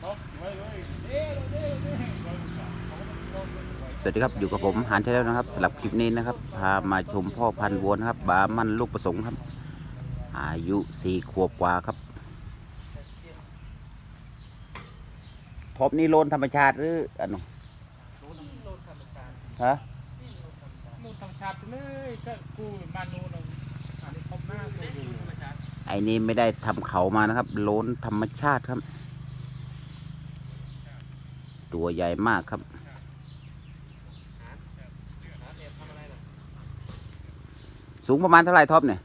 สวัสดีครับอยู่กับผมหานเทแล้วนะครับสำหรับคลิปนี้นะครับ พามาชมพ่อพันธุ์วัวนะครับบามันลูกประสงค์ครับ อายุสี่ขวบกว่าครับทบนี่โลนธรรมชาติหรืออันนู้นฮะนู่นทางชาติเลยก็กูมานู่นอันนี้ครบหน้ากูอยู่ไอ้นี่ไม่ได้ทำเขามานะครับโลนธรรมชาติครับ ตัวใหญ่มากครับ สูงประมาณเท่าไหร่ท็อปเนี่ย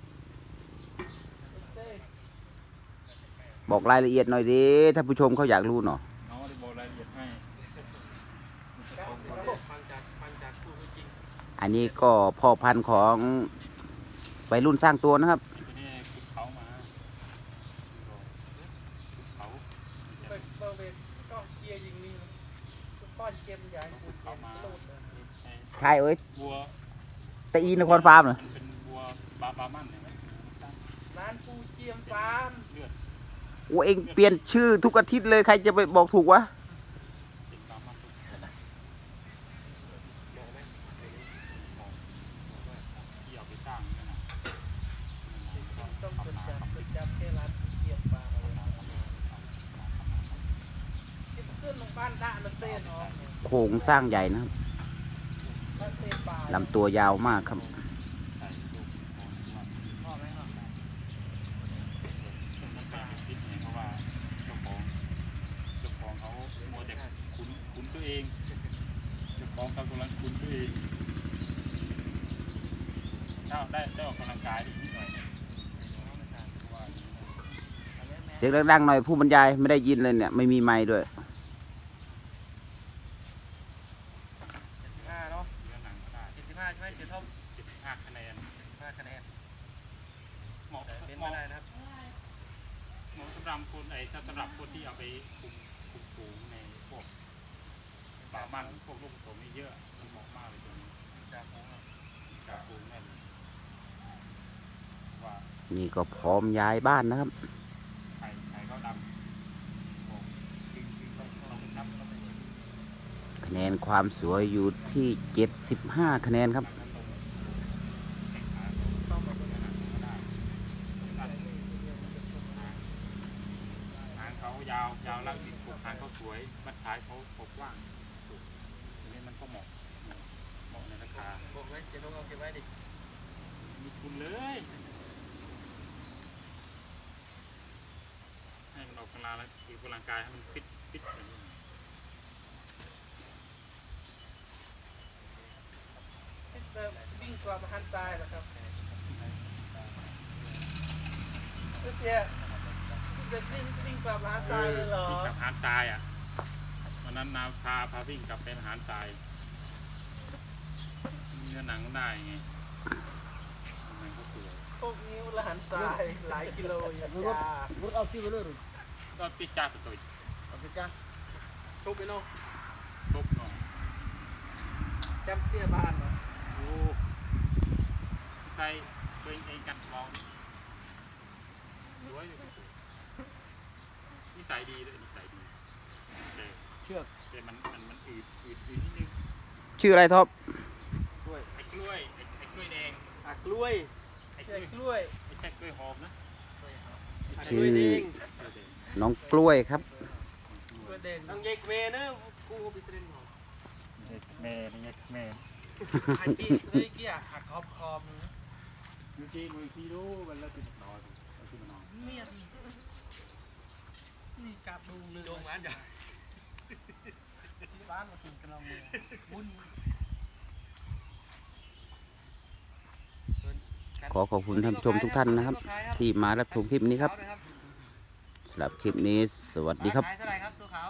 บอกรายละเอียดหน่อยดิถ้าผู้ชมเขาอยากรู้หน่อยน้องได้บอกรายละเอียดให้อันนี้ก็พ่อพันธุ์ของวัยรุ่นสร้างตัวนะครับทีนี้ขุดเขามาขุดเขาเปิดเบอร์เวทก็เกียร์ยิงนี่ป้อนเกมใหญ่ขุดเขามาสลุดเลยให้ใช่เอ้ยวัวตะอีนครฟาร์มเหรอมันเป็นวัวบาบามันเห็นไหมร้านปูเจียมฟาร์มเลือด โอ้เองเปลี่ยนชื่อทุกอาทิตย์เลยใครจะไปบอกถูกวะ เป็นบามันทุกคนที่เอาไปสร้างนั่นน่ะ ต้องเปิดจับเปิดจับแค่ร้านปูเจียมฟาร์มที่ขึ้นลงบ้านด่ามันเต้นออก โครงสร้างใหญ่นะครับบ้านเต้นปลาลำตัวยาวมากครับใส่ลูกของว่าพ่อไหมครับมันเป็นพิษไงเพราะว่าเจ้าของเจ้าของเขาโมเดลคุ้นคุ้นตัวเองเจ้าของเขากำลังคุ้นตัวเองถ้าได้ได้ออกกำลังกายนิดหน่อยว่าเสียงดังๆหน่อยผู้บรรยายไม่ได้ยินเลยเนี่ย ไม่มีไม้ด้วย 5คะแนนหมาะแต่เป็นไม่ได้นะครับหมาสำหรับคนไอ้สำหรับคนที่เอาไปคุมคุมฝูงในพวกป่ามันพวกลูกผสมไม่เยอะมันเหมาะมากเลยตัวนี้จากฝูงจากฝูแน่นว่านี่ก็พร้อมย้ายบ้านนะครับคะแนนความสวยอยู่ที่ 75 คะแนนครับ ยาวยาวแล้วปกหางเขาสวย มัดท้ายเขาปกว่างสุดอันนี้มันก็เหมาะเหมาะในราคาบอกไว้เจ๊ต้องเอาเก็บไว้ดิมีทุนเลยให้มันออกกำลังแล้วคือกำลังกายให้มันฟิตฟิตอย่างนี้แบบวิ่งกลับมาหันซ้ายนะครับเสีย จะวิ่งวิ่งกลับมาหันซ้ายเลยเหรอวิ่งกับหาดทรายอะวันนั้นนาพาพาวิ่งกลับเป็นหาดทรายเนื้อหนังได้ไงหนังเขาสวยพวกนิ้วละหันซ้ายหลายกิโลอย่างรถจ้ารถเอาที่ไปเลยหรือก็ปิดจ้าตัวเอาไปจ้าทุกไปโน่ทุบหน่อยจำเตี้ยบ้านเนาะโอ้ใส่เบิ่งเองกันมองสวยอยู่ นิสัยดีเลยนิสัยดีแต่เชือกแต่มันมันมันอืดอืดอืดนิดนึงชื่ออะไรท็อปด้วยไอ้กล้วยไอ้ไอ้กล้วยแดงอะกล้วยไอ้กเชืล้อวยกล้วยไม่ใช่กล้วยหอมนะชื่อน้องกล้วยครับ กล้วยเด่นต้องเยกเวนะกูไปเซ็นหรอแม่นี่ไงแม่ไอตีสเลยเกียหักคอมคอมมือจีมือจีดูมันแล้วติดต่อเอาที่มันนอนเมียน นี่กลับดูเลยโดงร้านใหญ่ที่บ้านมาถึงกระนองมือบุญขอขอบคุณท่านผู้ชมทุกท่านนะครับ ที่มารับชมคลิปนี้ครับสำหรับคลิปนี้สวัสดีครับขายเท่าไหร่ครับตัวขาว